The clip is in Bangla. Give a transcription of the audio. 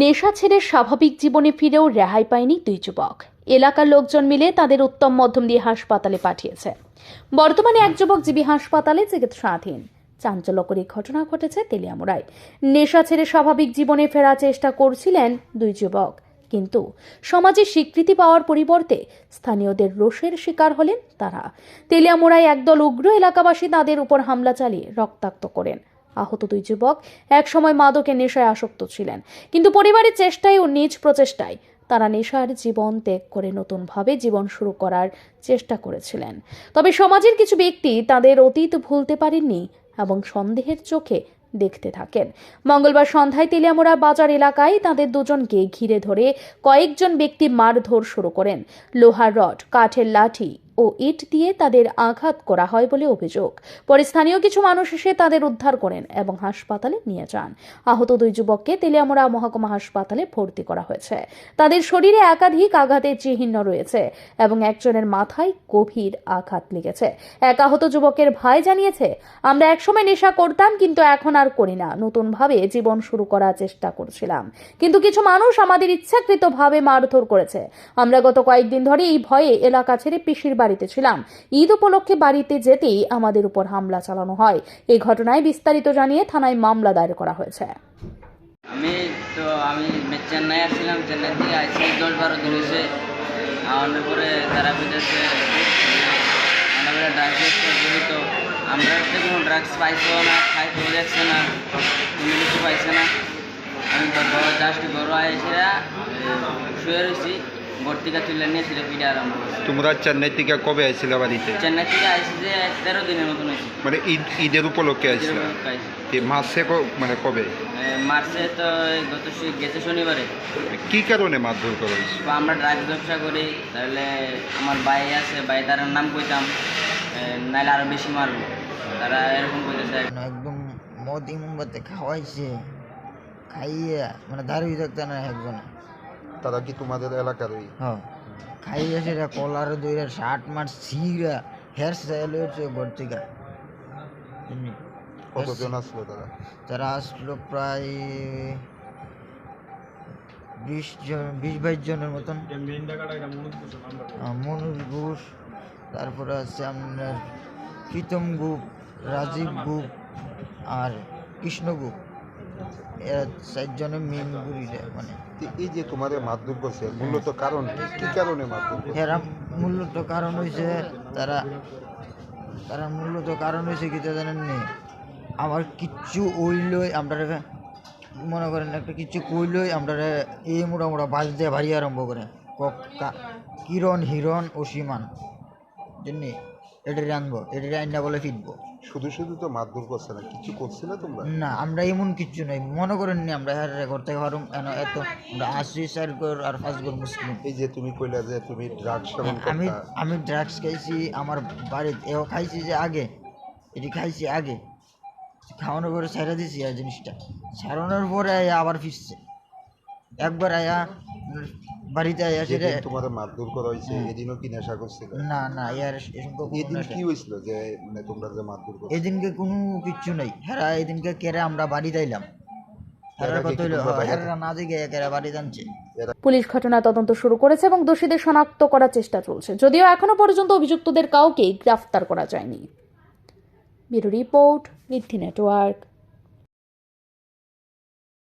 নেশা ছেড়ে স্বাভাবিক জীবনে ফিরেও রেহাই পায়নি দুই যুবক। এলাকার লোকজন মিলে তাদের উত্তম মধ্যম দিয়ে হাসপাতালে পাঠিয়েছে। বর্তমানে এক যুবক জিবি হাসপাতালে চিকিৎসাধীন। চাঞ্চল্যকর এই ঘটনা ঘটেছে তেলিয়ামুড়ায়। নেশা ছেড়ে স্বাভাবিক জীবনে ফেরার চেষ্টা করছিলেন দুই যুবক। কিন্তু সমাজে স্বীকৃতি পাওয়ার পরিবর্তে স্থানীয়দের রোষের শিকার হলেন তারা। তেলিয়ামুড়ায় একদল উগ্র এলাকাবাসী তাদের উপর হামলা চালিয়ে রক্তাক্ত করেন। আহত দুই যুবক একসময় মাদকের নেশায় আসক্ত ছিলেন। কিন্তু পরিবারের চেষ্টায় ও নিজ প্রচেষ্টায় তারা নেশার জীবন ত্যাগ করে নতুনভাবে জীবন শুরু করার চেষ্টা করেছিলেন। তবে সমাজের কিছু ব্যক্তি তাদের অতীত ভুলতে পারেননি এবং সন্দেহের চোখে দেখতে থাকেন। মঙ্গলবার সন্ধ্যায় তেলিয়ামোড়া বাজার এলাকায় তাদের দুজনকে ঘিরে ধরে কয়েকজন ব্যক্তি মারধর শুরু করেন। লোহার রড, কাঠের লাঠি ও ইট দিয়ে তাদের আঘাত করা হয় বলে অভিযোগ। পরে স্থানীয় কিছু মানুষ এসে তাদের উদ্ধার করেন এবং হাসপাতালে নিয়ে যান। আহত দুই যুবককে তেলিয়ামোড়া মহকুমা হাসপাতালে ভর্তি করা হয়েছে। তাদের শরীরে একাধিক আঘাতের চিহ্ন রয়েছে এবং একজনের মাথায় গভীর আঘাত লেগেছে। এক আহত যুবকের ভাই জানিয়েছে, আমরা একসময় নেশা করতাম, কিন্তু এখন আর করি না। নতুনভাবে জীবন শুরু করার চেষ্টা করছিলাম। কিন্তু কিছু মানুষ আমাদের ইচ্ছাকৃতভাবে মারধর করেছে। আমরা গত কয়েকদিন ধরে এই ভয়ে এলাকা ছেড়ে পিসির বাড়িতে ছিলাম। ঈদ উপলক্ষে বাড়িতে যেতেই আমাদের উপর হামলা চালানো হয়। এই ঘটনায় বিস্তারিত জানিয়ে থানায় মামলা দায়ের করা হয়েছে। আমি তো আমি চেন্নাই আসছিলাম চেন্নাই থেকে আইসি দশ বারো দিন হয়েছে। আমাদের পরে তারা বিদেশে আমাদের ড্রাগস জড়িত আমরা তো কোনো ড্রাগস পাইছেও না খাইতেও দেখছে না কোনো কিছু পাইছে না। আমি তো জাস্ট বড় আইসিরা শুয়ে রয়েছি ভর্তিকা তুলে নিয়ে পিঠে আরম্ভ করছি। তোমরা চেন্নাই থেকে কবে আইছিলে বাড়িতে? চেন্নাই থেকে আইসি যে তেরো দিনের মতন হয়েছে। মানে ঈদ ঈদের উপলক্ষে আইছিল? কি মাসে ক- মানে কবে? মার্চে তো গত গেছে শনিবারে। কি কারণে মারধর করা হয়েছে? আমরা ড্রাগস ব্যবসা করি তাহলে আমার ভাই আছে ভাই তার নাম কইতাম নাহলে আরও বেশি মারবো। তারা এরকম কইতেছে একদম মদ ইমনবাতে খাওয়াইছে খাইয়ে মানে দাঁড়িয়ে থাকতে না একজন। তারা কি তোমাদের এলাকার ওই হ্যাঁ। খাইয়ে সেটা কলার দইরা শার্ট মার সিরা হেয়ার স্টাইল হয়েছে ভর্তিকা কতজন আসলো তারা? তারা আসলো প্রায় বিশ জন বিশ বাইশ জনের মতন। হ্যাঁ, মনোজ ঘোষ তারপরে আছে আপনার প্রীতম গুপ রাজীব গুপ আর কৃষ্ণ গুপ এরা চারজনের মেন গুড়িটা মানে। এই যে তোমাদের মারধর করছে মূলত কারণ কি? কারণে মারধর এরা মূলত কারণ হয়েছে তারা তারা মূলত কারণ হয়েছে কি জানেন নি? আমার কিচ্ছু ওইলই আমরা মনে করেন একটা কিছু কইলই আমরা এই মোটা মোটা বাজ দিয়ে ভারী আরম্ভ করে। কিরণ হিরণ ও সীমান জানি এটা আনব এটা আইনা বলে ফিরবো শুধু শুধু তো মারধর করছে না কিছু করছে না তোমরা? না আমরা এমন কিচ্ছু নাই মনে করেন নি আমরা হ্যাঁ করতে পারুম এন এত আমরা আশি চার কর আর পাঁচ কর মুসলিম। এই যে তুমি কইলা যে তুমি ড্রাগস সেবন আমি আমি ড্রাগস খাইছি আমার বাড়িতে এও খাইছি যে আগে এটি খাইছি আগে। খাওয়ানোর পরে ছেড়ে দিছি আর জিনিসটা। ছাড়ানোর পরে আবার ফিরছে। একবার আয়া বাড়িতে আয়া সেটা যেদিন তোমাদের মারধর করা হয়েছে এদিনও কি নেশা করছিল? না না ইয়ার কোনো এদিন নেশা- কি হয়েছিল যে মানে তোমরা যে মারধর করছ এদিনকে কোনো কিচ্ছু নেই। হেরা এদিনকে কেড়ে আমরা বাড়ি দিলাম হেরার কি কথা হইল তোমরা হেরা না দিকে কেরা বাড়ি জানছে পুলিশ ঘটনা তদন্ত শুরু করেছে এবং দোষীদের শনাক্ত করার চেষ্টা চলছে। যদিও এখনও পর্যন্ত অভিযুক্তদের কাউকেই গ্রেফতার করা যায়নি। Bureau report Riddhi network.